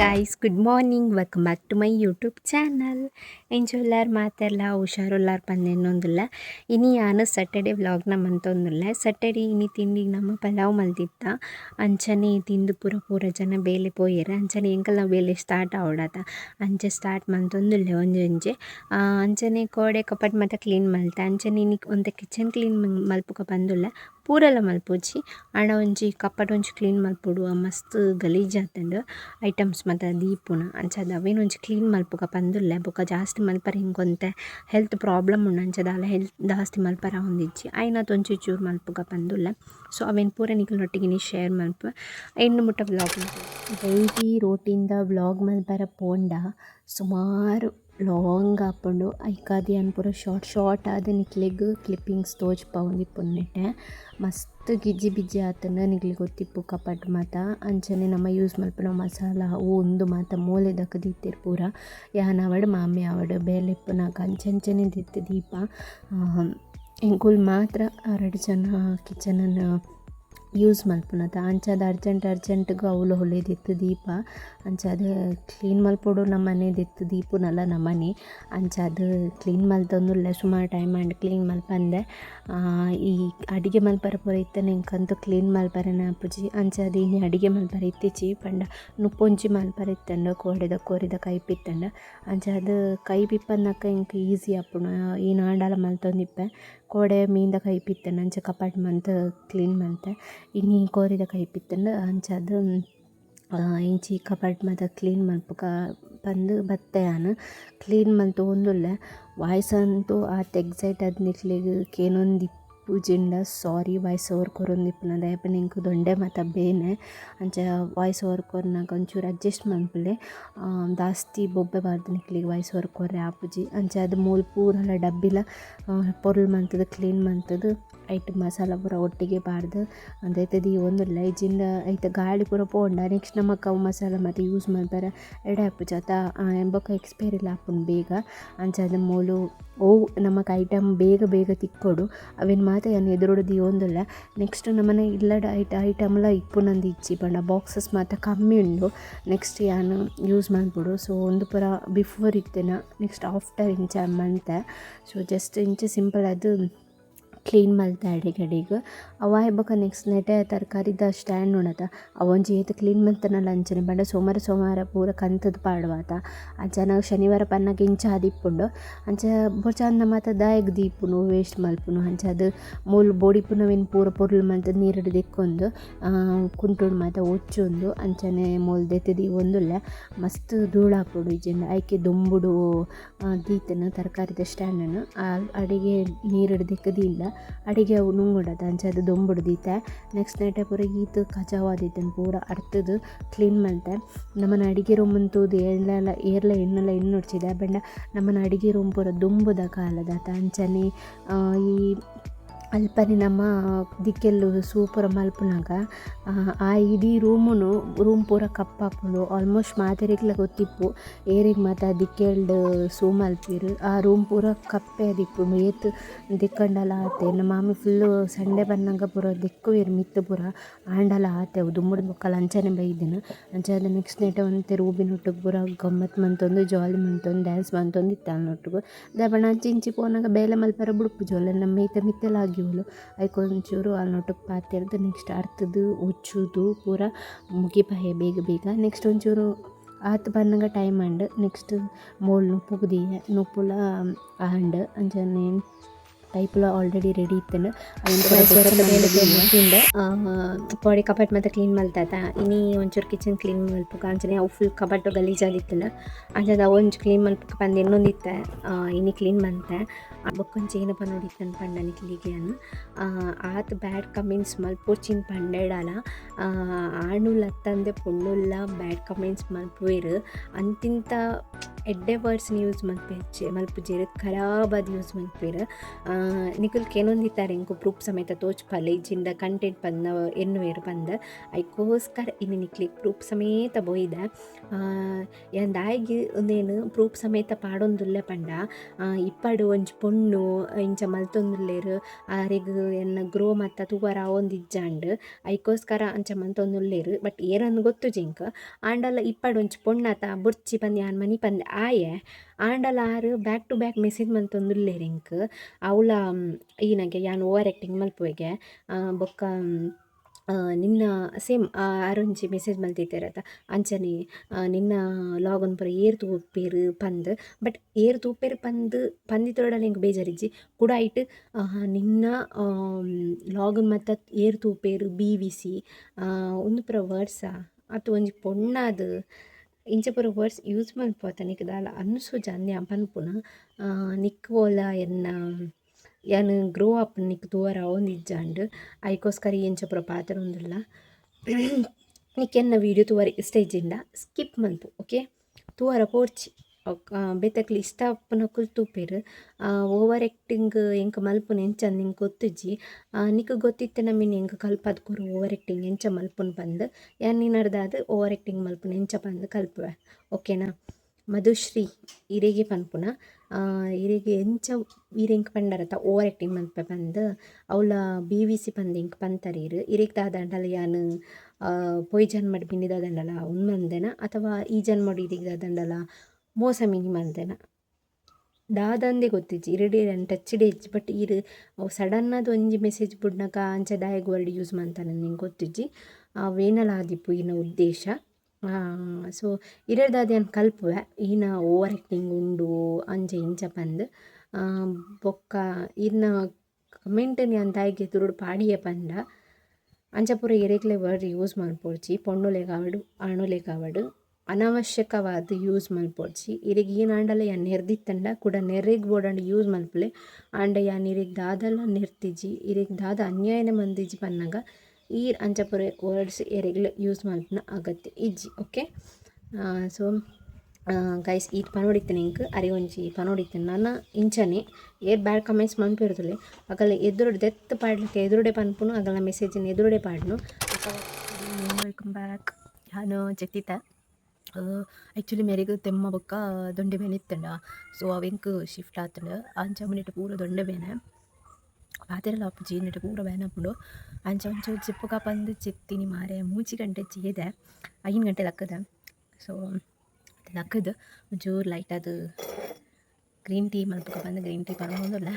Guys good morning welcome back to my YouTube channel ಎಂಚುಲ್ಲಾರ್ ಮಾತಾಡಲ್ಲ ಹುಷಾರುಲ್ಲಾರ್ ಪಂದೆನ್ನೊಂದುಲ್ಲ ಇನಿ ಯಾನು ಸಟರ್ಡೆ ವ್ಲಾಗ್ನ ಮಂತೊಂದುಲ್ಲ ಸಟರ್ಡೆ ಇನಿ ತಿಂಡಿಗೆ ನಮ್ಮ ಪಲಾವ್ ಮಲ್ದಿತ್ತ ಅಂಚನೆ ತಿಂದು ಪೂರ ಪೂರ ಜನ ಬೇಲೆ ಪೋಯ್ಯಾರ ಅಂಚನೆ ಎಂಕಲ್ನ ಬೇಲೆ ಸ್ಟಾರ್ಟ್ ಆಡತ್ತ ಅಂಚೆ ಸ್ಟಾರ್ಟ್ ಮಂತೊಂದುಲ್ಲೆ ಒಂದು ಒಂಜಿ ಅಂಚನೆ ಕೋಡೆ ಕಪಟ್ ಮತ್ತೆ ಕ್ಲೀನ್ ಮಲ್ತ ಅಂಚನೆ ಇನಿ ಒಂದು ಕಿಚನ್ ಕ್ಲೀನ್ ಮಲ್ಪುಕ ಬಂದುಲ್ಲ ಪೂರಲ ಮಲ್ಪೊಜಿ ಆಂಡ ಒಂಜಿ ಕಪ್ಪಟ್ ಒಂಜಿ ಕ್ಲೀನ್ ಮಲ್ಪೊಡು ಮಸ್ತ್ ಗಲೀಜ್ ಆತುಂಡು. ಐಟಮ್ಸ್ ಮಾತ ದೀಪುನ. ಅಂಚದ ಅವೇನ್ ಕ್ಲೀನ್ ಮಲ್ಪುಗ ಪಂದುಲ್ಲೆ, ಬೊಕ ಜಾಸ್ತಿ ಮಲ್ಪರೆ ಹಿಂಗೊಂತೆ ಹೆಲ್ತ್ ಪ್ರಾಬ್ಲಮ್ ಉಂಡು. ಅಂಚದ ಅಲ ಹೆಲ್ತ್ ಜಾಸ್ತಿ ಮಲ್ಪರ ಹೊಂದಿಜ್ಜಿ. ಐನಾತ್ ಒಂಚೂರು ಚೂರು ಮಲ್ಪುಗ ಪಂದುಲ್ಲೆ. ಸೊ ಅವೇನ್ ಪೂರ ನಿಕ್ಲನೊಟ್ಟಿಗೆ ಶೇರ್ ಮಲ್ಪ. ಎಣ್ಣು ಮುಟ್ಟ ವ್ಲಾಗ್ ಡೈಲಿ ರೋಟಿಂದ ವ್ಲಾಗ್ ಮಲ್ಪರ ಪೋಂಡ. ಸುಮಾರು ಲಾಂಗ್ ಆಪುಂಡು ಐಕಾದಿ ಅನ್ ಪೂರ ಶಾರ್ಟ್ ಶಾರ್ಟ್ ಆದ್ ನಿಕ್ಲೆಗ್ ಕ್ಲಿಪ್ಪಿಂಗ್ಸ್ ತೋಜ್ಪಾವುಂದಿಪ್ಪುನೆಟ್ಟೆ ಮಸ್ತ್ ಗಿಜ್ಜಿ ಬಿಜ್ಜಿ ಆತನ ನಿಕ್ಲೆಗ್ ಗೊತ್ತಿಪ್ಪು ಕಪಟ್ ಮಾತ. ಅಂಚನೆ ನಮ ಯೂಸ್ ಮಲ್ಪುನ ಮಸಾಲ ಉಂದು ಮಾತ, ಮೂಲೆ ದಕ್ಕ ದೀತೆರ್ ಪೂರ. ಯಾನ್ ಆವಡ್ ಮಾಮಿ ಆವಡ್ ಬೇಲೆ ಇಪ್ಪುನಾಗ ಅಂಚಂಚನೆ ದಿತ್ತ್ ದೀಪ ಎಂಕುಲ್ ಮಾತ್ರ ಎರಡು ಜನ ಕಿಚನನ್ ಯೂಸ್ ಮಲ್ಪುನತ. ಅಂಚಾದ ಅರ್ಜೆಂಟ್ ಅರ್ಜೆಂಟ್ಗೂ ಅವ್ಲು ಹೊಲಿದಿತ್ತು ದೀಪ. ಅಂಚಾದ ಕ್ಲೀನ್ ಮಲ್ಪೊಡು ಮನೆದಿತ್ತು ದೀಪನಲ್ಲ ದೀಪುನಲ ನಮನೆ ಅಂಚಾದ ಕ್ಲೀನ್ ಮಲ್ತೊಂದುಲ್ಲೆ ಸುಮಾರು ಟೈಮ್ ಆಂಡ್ ಕ್ಲೀನ್ ಮಲ್ಪಂದೆ. ಈ ಅಡಿಗೆ ಮಲ್ಪರ ಪೂರ ಇತ್ತೆನೆ ನಿಂಕಂತೂ ಕ್ಲೀನ್ ಮಲ್ಪರನ ಆಪುಜಿ ಅಂಚಾದ ಇನ್ನು ಅಡಿಗೆ ಮಲ್ಪರ ಇತ್ತೀಚಿ ಪಂಡ ನುಪ್ಪೊಂಜಿ ಮಲ್ಪರ ಇತ್ತಂಡ ಕೋಡೆದ, ಕೋರಿದ ಕೈಪಿತ್ತಂಡ. ಅಂಚಾದ ಕೈ ಪಿಪ್ಪನ್ನಕ್ಕ ಇಂಕ ಈಸಿ ಆಪುಂಡು ಈ ನಾಡಲ ಮಲ್ತೊಂದಿಪ್ಪೆ. ಕೋಡೆ ಮೀಂದ ಕೈಪಿತ್ತಂಡ ಅಂಚ ಕಪಾಟ್ ಮಂತ್ ಕ್ಲೀನ್ ಮಂತೆ ಇನಿ ಕೋರಿದ ಕೈಪಿತ್ತಂಡ ಅಂಚಾದ್ ಇಂಚಿ ಕಪಾಟ್ ಮಾತ ಕ್ಲೀನ್ ಮಲ್ಪಕ ಪಂದ್ ಬತ್ತೆ ಯಾನ್ ಕ್ಲೀನ್ ಮಲ್ತೊಂದುಲ್ಲೆ ವಾಯ್ಸ್ ಅಂತೂ ಆತ್ ಎಕ್ಸೈಟ್ ಆದ್ ನಿಕ್ಲೆಗ್ ಕೇನೊಂದಿಪ್ಪುಜಿಂಡ ಸಾರಿ ವಾಯ್ಸ್ ಓವರ್ ಕೊರೊಂದಿಪ್ಪುನ ದಾಯೆಪಂಡ ಎಂಕ್ ದೊಂಡೆ ಮಾತ, ಬೇನೆ, ಅಂಚ ವಾಯ್ಸ್ ಓವರ್ ಕೊರ್ನಾಗ ಒಂಚೂರು ಅಡ್ಜಸ್ಟ್ ಮನ್ಪುಲೆ ದಾಸ್ತಿ ಬೊಬ್ಬೆ ಬಾರ್ದು ನಿಕ್ಲೆಗ್ ವಾಯ್ಸ್ ಓವರ್ ಕೊರ್ರೆ ಆಪುಜಿ ಅದು ಮೂಲು ಪೂರಲ ಡಬ್ಬಿಲ ಪೊರ್ಲು ಮಂತುದು ಕ್ಲೀನ್ ಮಂತುದು. ಐಟ್ ಮಸಾಲ ಪೂರ ಒಟ್ಟಿಗೆ ಬಾರ್ದು, ಅಂದೈತೆ ಈ ಒಂದು ಲೈಜಿಂದ ಐತ, ಗಾಳಿ ಪೂರ ಪೋಂಡ, ನೆಕ್ಸ್ಟ್ ನಮಕ್ ಅವು ಮಸಾಲ ಮಾತ ಯೂಸ್ ಮಾಡ್ಬಾರ ಎಡೆ ಆಪುಜಿ ಎಂಬಕ್ಕ ಎಕ್ಸ್ಪೈರ್ ಎಕ್ಸ್ಪೈರಿ ಆಪುಂಡು ಬೇಗ. ಅಂಚಾದ್ ಮೂಲು, ಓ, ನಮಕ್ ಐಟಮ್ ಬೇಗ ಬೇಗ ತಿಕ್ಕೊಡು, ಅವೇನು ಮಾತ ಏನು ಎದುರುಡು ಒಂದಿಲ್ಲ ನೆಕ್ಸ್ಟ್ ನಮನೆ ಇಲ್ಲ ಐಟ, ಐಟಮ್ಲ ಇಪ್ಪುನಂದ್ ಇಜ್ಜಿ ಬಣ್ಣ ಬಾಕ್ಸಸ್ ಮಾತ್ರ ಕಮ್ಮಿ ಉಂಡು, ನೆಕ್ಸ್ಟ್ ಯಾನ್ ಯೂಸ್ ಮಾಡ್ಬಿಡು, ಸೊ ಒಂದು ಪರ ಬಿಫೋರ್ ಇತ್ತೆನ, ನೆಕ್ಸ್ಟ್ ಆಫ್ಟರ್ ಇಂಚ ಮಂತೆ, ಸೊ ಜಸ್ಟ್ ಇಂಚ ಸಿಂಪಲ್ ಆದ್ ಕ್ಲೀನ್ ಮಲ್ತ ಅಡಿಗಡಿಗ್. ಅವ ಬೊಕ ನೆಕ್ಸ್ಟ್ ನೆಟೆ ತರಕಾರಿದ ಸ್ಟ್ಯಾಂಡ್ ಉಂಡತ ಅವೊಂಜಿ ಏತ್ ಕ್ಲೀನ್ ಮಲ್ತನ ಅಂಚನೆ ಬಂಡ ಸೋಮವಾರ ಸೋಮವಾರ ಪೂರ ಕಂತುದು ಪಾಡ್ವಾತ. ಅಂಚನೆ ಶನಿವಾರ ಪನ್ನ ಇಂಚ ಆದಿಪ್ಪುಂಡು ಅಂಚ ಬೊಚಾಂದ ಮಾತ ದಾಯಗ್ ದೀಪುನು ವೇಸ್ಟ್ ಮಲ್ಪುನು ಅಂಚಾದ್ ಮೂಲು ಬೋಡಿಪ್ಪುನವೆನ್ ಪೂರ ಪೊರ್ಲು ಮಲ್ತ ನೀರುಡು ದಿಕ್ಕೊಂದು ಕುಂಟುಡು ಮಾತ ಒಚ್ಚೊಂದು. ಅಂಚನೆ ಮೂಲು ದೆತ್ತಿದಿ ಒಂದುಲ್ಲ ಮಸ್ತ್ ಧೂಳಾಪುಂಡು ಇಜ್ಜಿಂಡ ಐಕೆ ದೊಂಬುಡು ದೀತೆನ ತರಕಾರಿದ ಸ್ಟ್ಯಾಂಡನ್ನು ಅಡಿಗೆ ನೀರುಡು ದೆಕ್ಕುದಿಲ್ಲ. ಅಡಿಗೆ ಅವು ನುಂಗುಂಡತ ಅಂಚಾದ್ ದೊಂಬುಡು ದೀತೆ ನೆಕ್ಸ್ಟ್ ನೈಟೆ ಪೂರ ಈತ್ ಕಚಾವ್ ಆದಿತ್ತೆನ್ ಪೂರ ಅರ್ತುದು ಕ್ಲೀನ್ ಮಲ್ತೆ. ನಮನ ಅಡಿಗೆ ರೂಮ್ ಅಂತೂದು ಏರ್ಲ ಎಣ್ಣೆಲ್ಲ ಎಣ್ಣೆಲ ಎಣ್ಣೊಡ್ಚಿದೆ ಬೆಂಡ ನಮನ ಅಡಿಗೆ ರೂಮ್ ಪೂರ ದುಂಬುದ ಕಾಲದ ಅಂಚನೆ ಈ ಅಲ್ಪನೆ ನಮ್ಮ ದಿಕ್ಕೆಲ್ಲು ಸೂಪುರ ಮಲ್ಪುನಗ, ಆ ಇಡೀ ರೂಮುನು, ರೂಮ್ ಪೂರ ಕಪ್ಪಾಪುಂಡು ಆಲ್ಮೋಸ್ಟ್ ಮಾತೆರೆಗ್ಲ ಗೊತ್ತಿಪ್ಪು ಏರೆಗ್ ಮಾತ ದಿಕ್ಕೆಲ್ಡ್ ಸೂ ಮಲ್ಪೆರ್. ಆ ರೂಮ್ ಪೂರ ಕಪ್ಪೆ ಆದಿಪ್ಪುಂಡು ಏತ್ ದಿಕ್ಕಂಡಲ ಆತೆ. ನಮ್ಮ ಮಾಮಿ ಫುಲ್ಲು ಸಂಡೆ ಬಂದಂಗ ಪೂರ ದಿಕ್ಕುವೆರ್ ಮಿತ್ತ್ ಪೂರ ಆಂಡಲ ಆತೆ. ಅವು ದುಮ್ಮಡ್ ಅಂಚನೆ ಬೈದಿನ. ಅಂಚಾದ ನೆಕ್ಸ್ಟ್ ನೆಟೆ ರೂಬಿನ ರೂಬಿನೊಟ್ಟುಗು ಪೂರ ಗಮ್ಮತ್ ಮಂತೊಂದು ಜಾಲಿ ಮಂತೊಂದು ಡ್ಯಾನ್ಸ್ ಮಂತೊಂದು ಇತ್ತೆ ಅಲ್ನೊಟ್ಟುಗು ಬಣ್ಣ ಅಂಚಿ ಇಂಚಿ ಪೋನಾಗ ಬೇಲೆ ಮಲ್ಪರ ಬುಡುಪು ಜೋಲೆ ನಮ್ಮ ಮೈತ ಮಿತ್ತೆಲ ಆಗಿಯೋಲು ಐಕ್ ಒಂಚೂರು ಅಲ್ನೊಟ್ಟುಗ್ ಪಾತೆರ್ದ್ ನೆಕ್ಸ್ಟ್ ಅರ್ತುದು ಉಚ್ಚುದು ಪೂರ ಮುಗಿಪಾಯೆ ಬೇಗ ಬೇಗ ನೆಕ್ಸ್ಟ್ ಒಂಚೂರು ಆತ್ ಬನ್ನಗ ಟೈಮ್ ಆಂಡ್ ನೆಕ್ಸ್ಟ್ ಮೋಲ್ ನುಪ್ಪುಗು ದೀಯೆ ನುಪ್ಪುಲ ಆಂಡ್ ಅಂಚನೆ ಟೈಪುಲ ಆಲ್ರೆಡಿ ರೆಡಿ ಇತ್ತೆ ಪೊಡಿ ಕಪಾಟ್ ಮತ್ತೆ ಕ್ಲೀನ್ ಮಲ್ತಾತ ಇನಿ ಒಂಚೂರು ಕಿಚನ್ ಕ್ಲೀನ್ ಮಾಡ್ಬೇಕು ಅಂಚನೆ ಅವು ಫುಲ್ ಕಪಾಟ್ ಗಲೀಜ್ ಅಂಜದ ಒಂಚು ಕ್ಲೀನ್ ಮಾಡ್ಬೇಕು ಬಂದು ಇನ್ನೊಂದು ಇತ್ತೆ ಇನಿ ಕ್ಲೀನ್ ಮಾಡ್ತೆ ಬಕ್ಕೊಂಚ ಏನಪ್ಪ ನೋಡಿತ್ತು ನನ್ನ ಪಂಡ ನಿಕ್ಲಿಗೆ ಅನ್ ಆತ್ ಬ್ಯಾಡ್ ಕಮೆಂಟ್ಸ್ ಮಲ್ಪೊಚ್ಚಿನ ಪಂಡೆಡಲ ಆಣುಲ್ ಅತ್ತಂದೆ ಪುಣ್ಣುಲ್ಲ ಬ್ಯಾಡ್ ಕಮೆಂಟ್ಸ್ ಮಲ್ಪುವೆರ್ ಅಂತಿಂತ ಎಡ್ಡೆ ವರ್ಡ್ಸ್ನ ಯೂಸ್ ಮಲ್ಪೇಚೆ ಮಲ್ಪುಜೆರ್ ಖರಾಬಾದ್ ಯೂಸ್ ಮಲ್ಪೇರ್. ಕೆನೊಂದು ಇತ್ತಾರೆ ಇಂಕು ಪ್ರೂಫ್ ಸಮೇತ ತೋಚ್ಪಲ್ಲ ಇಜ್ಜಿಂಡ ಕಂಟೆಂಟ್ ಪಂದ ಎನ್ನುವೇರು ಬಂದ. ಐಕೋಸ್ಕರ ಇನ್ನು ನಿಕ್ಲಿಗೆ ಪ್ರೂಫ್ ಸಮೇತ ಬೋಯ್ದ. ಎಂದಾಗಿ ಒಂದೇನು ಪ್ರೂಫ್ ಸಮೇತ ಪಾಡೊಂದುಲ್ಲೆ ಪಂಡ. ಇಪ್ಪಡು ಒಂಜಿ ಪೊಣ್ಣು, ಇಂಚ ಮಲ್ತೊಂದುಲ್ಲೆರ್, ಆರೆಗ್ ಎನ್ನ ಗ್ರೋ ಮತ್ತ ತೂವರ ಒಂದಿಜ್ಜಾಂಡ್. ಐಕೋಸ್ಕರ ಅಂಚ ಮಂತೊಂದುಲ್ಲೆರ್ ಬಟ್ ಏರನ್ನು ಗೊತ್ತು ಜಿಂಕ್. ಆಂಡಲ್ಲ ಇಪ್ಪಡು ಒಂಜಿ ಪೊಣ್ಣಾತ ಬುರ್ಚಿ ಪಂದ್ಯ ಮನಿ ಪಂದ್ ಆಯೆ ಆಂಡಲ ಆರು ಬ್ಯಾಕ್ ಟು ಬ್ಯಾಕ್ ಮೆಸೇಜ್ ಮಂತೊಂದುಲ್ಲೆರ್ ರಿಂಕ್. ಅವ್ಲ ಈನಗೆ ಯಾನ್ ಓವರ್ ಆ್ಯಕ್ಟಿಂಗ್ ಮಲ್ಪುವೆಗೆ ಬೊಕ್ಕ ನಿನ್ನ ಸೇಮ್ ಆರೊಂಜಿ ಮೆಸೇಜ್ ಮಲ್ತಿತ್ತೆರತ ಅಂಚನೆ ನಿನ್ನ ಲಾಗ್ ಪೂರ ಏರ್ ತೂಪೆರ್ ಪಂದ್. ಬಟ್ ಏರ್ ತೂಪೆರ್ ಪಂದ್ ಪಂದಿತ್ತೊಡಲ ಎಂಕ್ ಬೇಜಾರಿಜ್ಜಿ. ಕೂಡ ಐಟ್ ನಿನ್ನ ಲಾಗ್ ಮತ್ತ ಏರ್ ತೂಪೆರ್ ಸಿ ಉಂದು ಪೂರ ವರ್ಡ್ಸ ಅತ್ತು ಒಂಜಿ ಪೊಣ್ಣಾದ್ ಇಂಚ ಪೂರ ವರ್ಡ್ಸ್ ಯೂಸ್ ಮಲ್ಪುವೆತ ನಿಕ್ ದಾಲ ಅನ್ನುಸೋಜ ಪನ್ಪುನ ನಿಕ್ ಓಲ ಎನ್ನ ಯಾನ್ ಗ್ರೋ ಅಪ್ ನಿಕ್ ತೂವರ ಅವೊಂದಿಜ್ಜಾಂಡ್ ಐಕೋಸ್ಕರ ಈ ಎಂಚ ಪೂರ ಪಾತೆರೊಂದುಲ್ಲ ನಿಕ್ ಎನ್ನ ವೀಡಿಯೋ ತೂವರೆ ಇಷ್ಟ ಇಜ್ಜಿಂಡ ಸ್ಕಿಪ್ ಮಂತು ಓಕೆ? ತೂವರ ಪೋರ್ಚಿ. ಬೆತ್ತಕ್ಲೆ ಇಷ್ಟ ಅಪ್ಪನ ತೂಪೆರ್ ಓವರ್ ಆ್ಯಕ್ಟಿಂಗ್ ಎಂಕ್ ಮಲ್ಪುನ ಎಂಚಂದ್ ನಿಂಕ್ ಗೊತ್ತಿಜ್ಜಿ. ನಿಕ್ ಗೊತ್ತಿತ್ತೆನ ಮೀನ್ ಎಂಕ್ ಕಲ್ಪದ್ ಕುರು ಓವರ್ ಆ್ಯಕ್ಟಿಂಗ್ ಎಂಚ ಮಲ್ಪುನ್ ಪಂದ್ ಯಾನ್ ನಿನರ್ದಾದ್ ಓವರ್ ಆ್ಯಕ್ಟಿಂಗ್ ಮಲ್ಪುನ ಎಂಚ ಪಂದ್ ಕಲ್ಪುವೆ. ಓಕೆನಾ ಮಧುಶ್ರೀ ಇರೆಗೆ ಪನ್ಪುನ. ಇರೆಗೆ ಎಂಚ ಇರೆಂಕ್ ಪಂಡರತ ಓವರ್ ಆ್ಯಕ್ಟಿಂಗ್ ಮನ್ಪೆ ಪಂದ್ ಅವಳ ಬಿ ವಿ ಸಿ ಪಂದ್ ಎಂಕ್ ಪಂತರೆರ್. ಇರೆಗ್ ದಾದಂಡಲ ಯಾನ್ ಪೊಯ್ ಜನ್ಮಡ್ ಪಿನ್ನಿ ದಾದಂಡಲ ಉನ್ಮಂದೆನ ಮಂದೆನ ಅಥವಾ ಈ ಜನ್ಮಡ್ ಇರೆಗ್ ದಾದಂಡಲ ಮೀನಿ ಮಲ್ದೆನ ದಾದಂದೆ ಗೊತ್ತಿಜ್ಜಿ ಇರೆಡೆ ಟಚ್ಡೆ ಇಜ್ಜಿ ಬಟ್ ಇರ್, ಅವು ಸಡನ್ನಾದ್ ಒಂಜಿ ಮೆಸೇಜ್ ಬುಡ್ನಗ ಅಂಚ ಡಾಯಗ್ ವರ್ಡ್ ಯೂಸ್ ಮಂತನ ನಿಂಗೆ ಗೊತ್ತಿಜ್ಜಿ. ಆದಿಪ್ಪು ಈನ ಉದ್ದೇಶ. ಸೊ ಇರೆಡ್ ದಾದ ಯಾನ್ ಕಲ್ಪುವೆ? ಈನ ಓವರ್ ಆ್ಯಕ್ಟಿಂಗ್ ಉಂಡು ಅಂಚ ಇಂಚ ಪಂದ್. ಬೊಕ್ಕ ಇನ್ನ ಕಮೆಂಟ್ ಯಾನ್ ತಾಯಿಗೆ ತುರುಡು ಪಾಡಿಯೆ ಪಂಡ ಅಂಚ ಪೂರ ಇರೆಗ್ಲೆ ವರ್ಡ್ ಯೂಸ್ ಮಲ್ಪೊಡ್ಚಿ ಪೊಣ್ಣುಲೆಗ್ ಆವಡ್ ಅಣುಲೆ ಆವಡ್ ಅನಾವಶ್ಯಕವಾದ್ ಯೂಸ್ ಮಲ್ಪೊಡ್ಜಿ ಇರೆಗ್ ಈನ್ ಆಂಡಲ ಯಾನ್ ನೆರ್ದಿತ್ತಂಡ ಕುಡ ನೆರ್ರೆಗ್ ಬೋಡಾಂಡ ಯೂಸ್ ಮಲ್ಪುಲೆ. ಆಂಡ ಯಾ ಇರೆಗ್ ದಾದಲ ನೆರ್ತಿಜಿ, ಇರೆಗ್ ದಾದ ಅನ್ಯಾಯನ ಮಂದಿಜಿ ಪನ್ನಗ ಈರ್ ಅಂಚ ಪೂರ ವರ್ಡ್ಸ್ ಎರೆಗ್ಲ ಯೂಸ್ ಮಲ್ಪುನ ಅಗತ್ಯ ಇಜ್ಜಿ, ಓಕೆ? ಸೊ ಗೈಸ್ ಈಟ್ ಪನೋಡಿತ್ತೇನೆ ಇಂಕ್ ಅರಿವಂಜಿ ಪನೋಡಿತ್ತೇನೆ. ನನ್ನ ಇಂಚನೆ ಏರ್ ಬ್ಯಾಡ್ ಕಮೆಂಟ್ಸ್ ಮನ್ಪಿರ್ತುಲೆ ಅಗಲ ಎದುರುಡೆ ದೆತ್ ಪಾಡ್ಲಿಕ್ಕೆ ಎದುರುಡೆ ಪನ್ಪುನು ಅಗಲ ಮೆಸೇಜಿನ ಎದುರುಡೆ ಪಾಡ್ನು. ವೆಲ್ಕಮ್ ಬ್ಯಾಕ್ ನಾನು ಜತಿತ ಆ್ಯಕ್ಚುಲಿ ಮೇರೆಗ್ ತೆಮ್ಮ ಬೊಕ್ಕ ದೊಂಡೆ ಬೇನೆ ಇತ್ತಂಡ ಸೊ ಅವೆಂಕ್ ಶಿಫ್ಟ್ ಆತಂಡ ಅಂಚ ಪೂರ ದೊಂಡೆ ಬೇನೆ. ಪಾತೆರಲ ಆಪುಜಿ ನೆಟ್ ಪೂರ ಬೇನೆ ಆಪುಂಡು ಅಂಚ ಒಂಚೂರು ಚಿಪ್ಪುಗ ಪಂದ್ ಚಿತ್ತಿನಿ ಮಾರೆ ಮೂಜಿ ಗಂಟೆ ಜೀದೆ ಐನ್ ಗಂಟೆ ಲಕ್ಕದ. ಸೊ ಲಕ್ಕದ್. ಒಂಚೂರು ಲೈಟ್ ಅದು ಗ್ರೀನ್ ಟೀ ಮಲ್ಪಕ ಬಂದು ಗ್ರೀನ್ ಟೀ ಪರವಾಗಿಲ್ಲ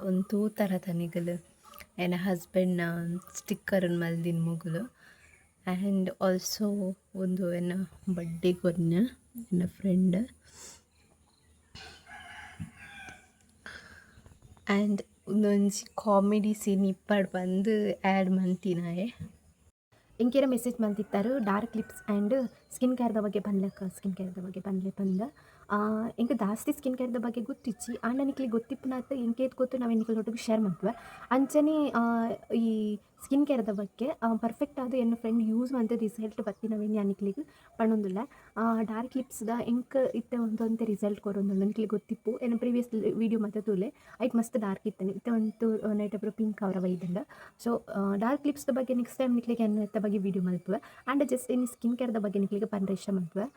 ಒಂದು ತೂತರ ತನಿಗಲು ಎನ್ನ ಹಸ್ಬೆಂಡ್ನ ಸ್ಟಿಕ್ಕರನ್ನು ಮಲ್ದಿನ ಮುಗುಲು ಆ್ಯಂಡ್ ಆಲ್ಸೋ ಒಂದು ಎನ್ನ ಬಡ್ಡೆಗೆ ಕೊನ್ನ ನನ್ನ ಫ್ರೆಂಡ್ ಆ್ಯಂಡ್ ಒಂದೊಂದು ಕಾಮಿಡಿ ಸೀನ್ ಇಪ್ಪಡ್ ಬಂದು ಆ್ಯಡ್ ಮಂತಿನಾಯೆ. ಇಂಕೆರ ಮೆಸೇಜ್ ಮಂತಿತ್ತಾರು ಡಾರ್ಕ್ ಲಿಪ್ಸ್ ಆ್ಯಂಡ್ ಸ್ಕಿನ್ ಕೇರ್ದ ಬಗ್ಗೆ ಬಂದ್ಲಕ್ಕ? ಸ್ಕಿನ್ ಕೇರ್ದ ಬಗ್ಗೆ ಪನ್ಲೆ ಪಂದ ಎಂಕ್ ಜಾಸ್ತಿ ಸ್ಕಿನ್ ಕೇರ್ದ ಬಗ್ಗೆ ಗೊತ್ತಿಚ್ಚಿ ಆಂಡ ನಿಕ್ಲಿಗೆ ಗೊತ್ತಿಪ್ಪುನಾತ್ ಎಂಕೇತ್ ಗೊತ್ತು ನಾವು ಇನ್ನಿಕ್ಲಿ ಒಟ್ಟಿಗೆ ಶೇರ್ ಮಾಡ್ತೀವಿ. ಅಂಚನೆ ಈ ಸ್ಕಿನ್ ಕೇರ್ದ ಬಗ್ಗೆ ಪರ್ಫೆಕ್ಟ್ ಆದ ಎನ್ನ ಫ್ರೆಂಡ್ ಯೂಸ್ ಮಂತ್ ರಿಸಲ್ಟ್ ಬತ್ತಿ ನಾವೇನು ನಿಕ್ಲಿಗ್ ಪಣ್ಣೊಂದಿಲ್ಲ. ಡಾರ್ಕ್ ಲಿಪ್ಸ್ದ ಎಂಕ್ ಇತ್ತೆ ಒಂದೊಂತೆ ರಿಸಲ್ಟ್ ಕೊರೊಂದು ನಿಕ್ಲಿಗೆ ಗೊತ್ತಿಪ್ಪು. ಏನು ಪ್ರೀವಿಯಸ್ ವಿಡಿಯೋ ಮತ್ತೆ ತೂಲೆ ಐಟ್ ಮಸ್ತ್ ಡಾರ್ಕ್ ಇತ್ತನೆ ಇತ್ತೆ ಒಂದು ನೈಟ್ ಪೂರ ಪಿಂಕ್ ಅವರ ಬೈದಂಡ ಸೊ ಡಾರ್ಕ್ ಲಿಪ್ಸ್ದ ಬಗ್ಗೆ ನೆಕ್ಸ್ಟ್ ಟೈಮ್ ನಿಕ್ಲಿಗೆ ಏನು ಇತ್ತ ಬಗ್ಗೆ ವಿಡಿಯೋ ಮಾಡ್ತೀವಿ. ಆ್ಯಂಡ್ ಜಸ್ಟ್ ಇನ್ನು ಸ್ಕಿನ್ ಕೇರ್ದ ಬಗ್ಗೆ ನಿಕ್ಲಿಗೆ ಪಂದ್ರ ಇಷ್ಟ ಮಲ್ಪುವೆ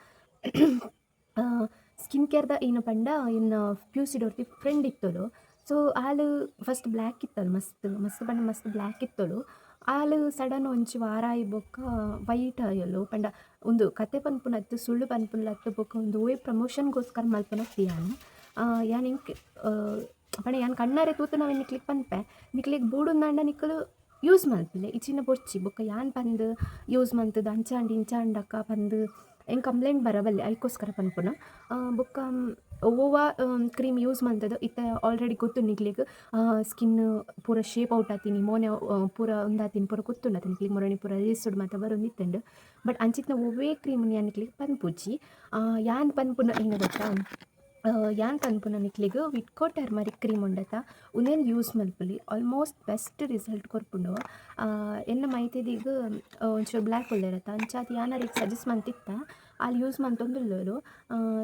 ಸ್ಕಿನ್ ಕೇರ್ದ ಏನು ಪಂಡ, ಇನ್ನು ಪಿ ಯು ಫ್ರೆಂಡ್ ಇತ್ತಳು ಸೊ ಆಲು ಫಸ್ಟ್ ಬ್ಲ್ಯಾಕ್ ಇತ್ತಳು ಮಸ್ತ್ ಮಸ್ತ್ ಪಂಡ, ಮಸ್ತ್ ಬ್ಲ್ಯಾಕ್ ಇತ್ತಳು ಆಳು ಸಡನ್ ಒಂಜಿ ವಾರ ಬೊಕ್ಕ ವೈಟ್ ಆಯಲು ಪಂಡ ಒಂದು ಕತೆ ಪನ್ಪುನತ್ತು ಸುಳ್ಳು ಪನ್ಪುನಲತ್ತು ಬೊಕ್ಕ ಒಂದು ಓಯ್ ಪ್ರಮೋಷನ್ಗೋಸ್ಕರ ಮಲ್ಪನತ್ತಿ ಯಾನ್ ಯಾನ್ ಇಂಕ್ ಪಂಡ ಯಾನ್ ಕಣ್ಣಾರೆ ತೂತು ನಾವು ನಿಕ್ಲಿಗೆ ಪನ್ಪೆ. ನಿಕ್ಲಿಗೆ ಬೂಡುಂದಾಂಡ ನಿಕ್ಕಲು ಯೂಸ್ ಮಲ್ಪಿಲ್ಲ ಇಚ್ಚಿನ ಬೊರ್ಚಿ ಬೊಕ್ಕ ಯಾನ್ ಪಂದ್ ಯೂಸ್ ಮಂತುದು ಅಂಚಾಂಡಿ ಇಂಚಾಂಡಕ್ಕ ಪಂದ್ ಎಂಕ್ ಕಂಪ್ಲೇಂಟ್ ಬರಬಲ್ಲೆ ಐಕೋಸ್ಕರ ಪನ್ಪುನ ಬೊಕ್ಕ ಒವ್ವೊವ ಕ್ರೀಮ್ ಯೂಸ್ ಮಂತದ. ಇತ್ತೆ ಆಲ್ರೆಡಿ ಗೊತ್ತು ನಿಕ್ಲಿಗ್ ಸ್ಕಿನ್ ಪೂರ ಶೇಪ್ ಔಟ್ ಆತಿನಿ, ಮೋನೆ ಪೂರ ಉಂದಾತಿನಿ ಪೂರ ಅಂತ ನಿಕ್ಲಿಗ್ ಮೊರಣಿ ಪೂರ ರೇಸ್ಡ್ ಮಾತ ಬರೊಂದಿತ್ತಂಡು ಬಟ್ ಅಂಚಿತ್ನ ಒವ್ವೇ ಕ್ರೀಮ್ ಯಾನ್ ನಿಕ್ಲಿಗ್ ಪನ್ಪುಜಿ ಯಾನ್ ಪನ್ಪುನ ಏನು ಗೊತ್ತಾ? ಯಾನ್ ಪನ್ಪುನ ನಿಕ್ಲಿಗ್ ವಿಟ್ಕೋ ಟರ್ಮರಿಕ್ ಕ್ರೀಮ್ ಉಂಡತ. ಉಂದೆನ್ ಯೂಸ್ ಮಲ್ಪುಲಿ. ಆಲ್ಮೋಸ್ಟ್ ಬೆಸ್ಟ್ ರಿಸಲ್ಟ್ ಕೊರ್ಪುಂಡು ಎನ್ನ ಮೈತೆದೀಗ್ ಒಂಚೂರು ಬ್ಲ್ಯಾಕ್ ಉಲ್ಲೆರತ. ಅಂಚಾದ್ ಯಾನರಿಗೆ ಸಜೆಸ್ಟ್ ಮಂತಿತ್ತ ಅಲ್ಲಿ ಯೂಸ್ ಮಂತೊಂದುಲ್ಲೆರ್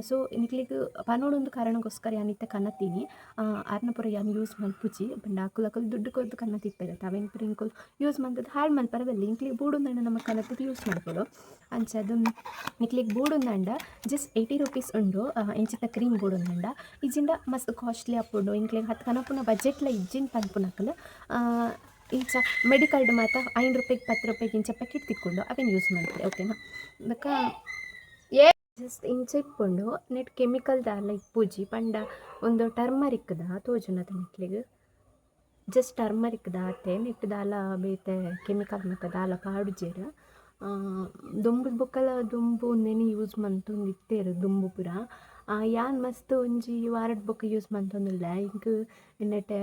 ಸೊ ನಿಕ್ಲಿಗ್ ಪನೋಡೊಂದು ಕಾರಣಕ್ಕೋಸ್ಕರ ಯಾನ್ ಇತ್ತೆ ಕನ್ನತೀನಿ ಆರ್ನ ಯಾನ್ ಯೂಸ್ ಮನ್ಪುಜಿ ಪಂಡ ಅಕುಲು ದುಡ್ಡು ಕೊರ್ದು ಕನ್ನತಿಪ್ಪೆರತ ಅವೆನ್ ಪೂರ ಇಂಕುಲು ಯೂಸ್ ಮಂತದ್ದು ಹಾಳು ಮಲ್ಪರ ಬೆಲ್ಲಿ ಇಂಕ್ಲಿಗ್ ಬೂಡುಂದಂಡ ನಮ ಕನ್ನತದ್ದು ಯೂಸ್ ಮಾಡ್ಬೋದು ಅಂಚದು ನಿಕ್ಲಿಗ್ ಬೂಡೊಂದಂಡ ಜಸ್ಟ್ ಏಯ್ಟಿ ರುಪೀಸ್ ಉಂಡು ಎಂಚಿತ್ತ ಕ್ರೀಮ್ ಬೂಡೊಂದಂಡ ಇಜಿಂಡ ಮಸ್ತ್ ಕಾಸ್ಟ್ಲಿ ಆಪುಂಡು ಇಂಕ್ಲಿಗ್ ಹತ್ತು ಕನಪುನ ಬಜೆಟ್ಲ ಇಜ್ಜಿನ ಪನ್ಪುನಕುಲು ಇಂಚ ಮೆಡಿಕಲ್ಡ್ ಮಾತ ಐನ್ ರೂಪಾಯಿಗೆ ಪತ್ತು ರೂಪಾಯಿಗೆ ಇಂಚ ಪ್ಯಾಕೆಟ್ ತಿಕ್ಕೊಂಡು ಅವೇನು ಯೂಸ್ ಮಾಡ್ತಾರೆ ಓಕೆನಾ ಅದಕ್ಕೆ ಜಸ್ಟ್ ಇಂಚ ಇಪ್ಪುಂಡು ನೆಟ್ ಕೆಮಿಕಲ್ ದಾಲ ಪೂಜಿ ಪಂಡ ಒಂದು ಟರ್ಮರಿಕ್ದ ತೋಜುನ ತನಿಕ್ಲಿಗ್ ಜಸ್ಟ್ ಟರ್ಮರಿಕ್ ದಾತೆ ನೆಟ್ ದಾಲ ಬೇತೆ ಕೆಮಿಕಲ್ ಮಾತ ದಾಲ ಪಾಡುಜೆರ್ ದುಂಬು ಬೊಕ್ಕಲ ದುಂಬು ಉಂದೆನಿ ಯೂಸ್ ಮಂತೊಂದು ಇತ್ತೇರು ದುಂಬು ಪುರ. ಯಾನ್ ಮಸ್ತ್ ಒಂಜಿ ವಾರಡ್ ಬುಕ್ ಯೂಸ್ ಮಂತೊಂದುಲ್ಲ ಇಂಕ್ ನೆಟ್ಟೆ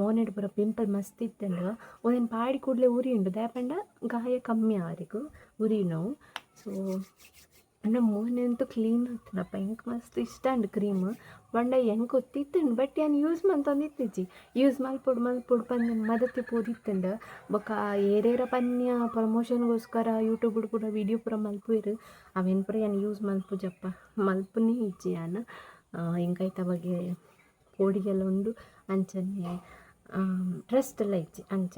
ಮೋನೆಡ್ ಪುರ ಪಿಂಪಲ್ ಮಸ್ತ್ ಇತ್ತೆಂಡ್ ಒಂದೇನ್ ಪಾಡಿ ಕೂಡಲೇ ಉರಿ ಉಂಡು. ದಯಪಂಡ ಗಾಯ ಕಮ್ಮಿ ಆರಿಗೂ, ಉರಿ ನೋವು. ಸೊ ಅಂಡ ಮೋನೆ ಅಂತೂ ಕ್ಲೀನ್ ಆತುಂಡಪ್ಪ ಎಂಕ್ ಮಸ್ತ್ ಇಷ್ಟ ಅಂಡ್ ಕ್ರೀಮ್ ಬಂಡ ಹೆಂಗೆ ಗೊತ್ತಿತ್ತುಂಡು ಬಟ್ ಏನು ಯೂಸ್ ಮಂತೊಂದಿತ್ತಿಜ್ಜಿ ಯೂಸ್ ಮಲ್ಪೊಡು ಮಲ್ಪೊಡು ಪಂದ್ ಮದತಿ ಪೋದಿತ್ತುಂಡು ಬೊಕ ಏರೇರ ಪನ್ಯ ಪ್ರಮೋಷನ್ಗೋಸ್ಕರ ಯೂಟ್ಯೂಬ್ ಪೂರ ವಿಡಿಯೋ ಪೂರ ಮಲ್ಪುವೆರ್ ಅವೇನು ಪೂರ ಏನು ಯೂಸ್ ಮಲ್ಪುಜಪ್ಪ ಮಲ್ಪುನೆ ಇಜ್ಜಿ ಯಾನು ಎಂಕೈತ ಬಗ್ಗೆ ಪೋಡಿಗೆಲ್ಲ ಒಂದು ಅಂಚನೆ ಟ್ರಸ್ಟ್ ಎಲ್ಲ ಇಜ್ಜಿ ಅಂಚ.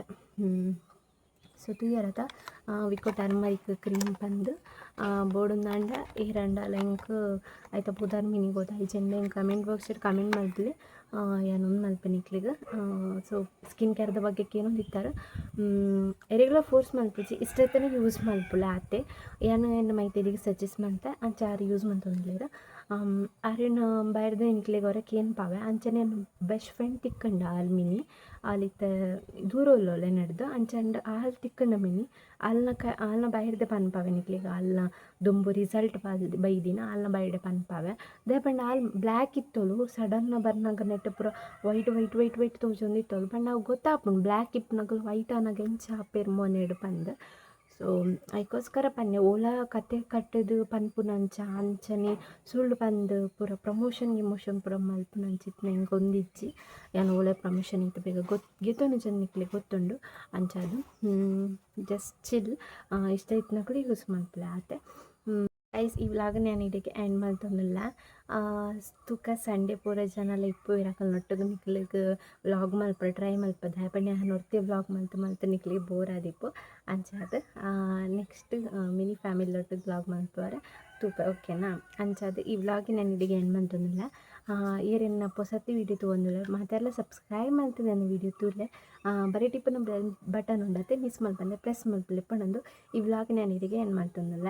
ತೂಯೆರೆತ ವಿಕೋ ಟರ್ಮರಿಕ್ ಕ್ರೀಮ್ ಪಂದ್ ಬೋಡುಂದಾಂಡ ಏರಂಡ ಎಂಕ್ ಐತ ಪುದರ್ ಮೀನಿಂಗ್ ಗೋತ ಐಜೆಂಡೆ ಎಂಕ್ ಕಮೆಂಟ್ ಬಾಕ್ಸ್ಡ್ ಕಮೆಂಟ್ ಮಲ್ತುಲೆ ಯಾನ್ ಮಲ್ಪನಿಕ್ಲಿಗ ಮಲ್ಪೆನೆ ನಿಕ್ಲಿಗ್ ಸೊ ಸ್ಕಿನ್ ಕೇರ್ದ ಬಗ್ಗೆ ಏನೊಂದು ಇತ್ತಾರೆ ಎರೆಗ್ಲ ಫೋರ್ಸ್ ಮಲ್ಪುಜಿ ಇಷ್ಟೈತನೆ ಯೂಸ್ ಮಲ್ಪುಲೆ ಆತೆ ಯಾನ್ ಎನ್ನ ಮೈತೆದಿಗೆ ಸಜೆಸ್ಟ್ ಮಂತೆ ಅಂಚ ಆರು ಯೂಸ್ ಮಂತೊಂದುಲ್ಲೆರ್ ಆರೆನ್ ಬೈರ್ದ ನಿಕ್ಲೆಗ್ ಹೊರಕ್ ಏನು ಪಾವೆ? ಅಂಚನೆ ಬೆಸ್ಟ್ ಫ್ರೆಂಡ್ ತಿಕ್ಕಂಡ ಆಲ್ ಮಿನಿ. ದೂರ ಉಲ್ಲೊಲೆ ನಡೆದು. ಅಂಚಂಡ ಆಲ್ ತಿಕ್ಕಂಡ ಮಿನಿ. ಆಲ್ನ ಕ ಆಲ್ನ ಬೈರ್ದೆ ಪನ್ಪಾವೆ ನಿಕ್ಲೆಗ್ ಆಲ್ನ ದುಂಬು ರಿಸಲ್ಟ್ ಪಾಲ್ದು ಬೈದಿನ ಆಲ್ನ ಪಾವೆ. ಪನ್ಪಾವೆ ಪಂಡ ಆಲ್ ಬ್ಲ್ಯಾಕ್ ಇತ್ತೊಲು ಸಡನ್ನ ಬರ್ನಗ ನೆಟ್ಟ್ ಪೂರ ವೈಟ್ ವೈಟ್ ವೈಟ್ ವೈಟ್ ತೋಜೊಂದಿತ್ತೊಲು ಪಂಡ ಅವು ಗೊತ್ತಾಪುಂಡು. ಬ್ಲ್ಯಾಕ್ ಇಪ್ಪುನಕುಲು ವೈಟ್ ಅನ್ನಾಗ ಎಂಚ ಆಪೆರ್ ಮೊನೆಡ್ ಪಂದ್ ಸೊ ಐಕೋಸ್ಕರ ಪನ್ನೆ ಓಲ ಕತೆ ಕಟ್ಟುದು ಪನ್ಪುನಂಚ ಅಂಚನೆ ಸುಳ್ಳು ಪಂದ್ ಪೂರ ಪ್ರಮೋಷನ್ ಗಿಮೋಷನ್ ಪೂರ ಮಲ್ಪುನಂಚಿತ್ತಿನ ಎಂಕ್ ಒಂದಿಜ್ಜಿ ಯಾನ್ ಓಲೆ ಪ್ರಮೋಷನ್ ಇತ್ತ ಬೇಗ ಗೊತ್ ಗೆತೊನು ಜನಕ್ಲೆ ಗೊತ್ತುಂಡು ಅಂಚಾದು ಜಸ್ಟ್ ಚಿಲ್ ಇಷ್ಟ ಇತ್ತಿನ ಕೂಡ ಯೂಸ್ ಮಲ್ಪುಲೆ ಆತೆ ಗೈಸ್ ಈ ವ್ಲಾಗ್ ನಾನು ಇದಕ್ಕೆ ಎಂಡ್ ಆ, ತುಕ ಸಂಡೆ ಪೂರ ಜನಲ ಇಪ್ಪು ಇರಕಲ್ ನೊಟ್ಟುಗು ನಿಕ್ಲೆಗ್ ವ್ಲಾಗ್ ಮಲ್ಪರೆ ಟ್ರೈ ಮಲ್ಪ ನಾನು ಒರ್ತಿ ವ್ಲಾಗ್ ಮಲ್ತು ಮಲ್ತು ನಿಕ್ಲಿಗೆ ಬೋರ್ ಆದಿಪ್ಪು. ಅಂಚಾದ್ ನೆಕ್ಸ್ಟ್ ಮಿನಿ ಫ್ಯಾಮಿಲಿ ಒಟ್ಟಿಗೆ ವ್ಲಾಗ್ ಮಲ್ಪುವರೆ ತೂಪ ಓಕೆನಾ ಅಂಚಾದ್ ಈ ವ್ಲಾಗ್ ನಾನು ಇಡೆಗೆ ಎಂಡ್ ಮಲ್ತೊಂದುಲ್ಲ ಏರೆನ್ನ ಪೊಸತಿ ವಿಡಿಯೋ ತಗೊಂದುಲ್ಲ ಮಾತೆಲ್ಲ ಸಬ್ಸ್ಕ್ರೈಬ್ ಮಲ್ತದೆ ನನ್ನ ವಿಡಿಯೋ ತೂಲೆ ಬರೀ ಟಿಪ್ಪನ ಬಟನ್ ಉಂಡತೆ ಮಿಸ್ ಮಲ್ಪಂದೆ ಪ್ರೆಸ್ ಮಲ್ಪಲೆ ಪಣಂದು ಈ ವ್ಲಾಗ್ ನಾನು ಇಡೆಗೆ ಎಂಡ್ ಮಲ್ತೊಂದುಲ್ಲ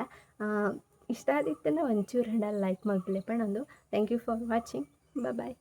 ಇಷ್ಟ ಆದಿತ್ತಂದ್ರೆ ಒಂಚೂರು ಹಣ ಲೈಕ್ ಮಲ್ಪಲೆ ಪಣ್ಣೊಂದು thank you for watching bye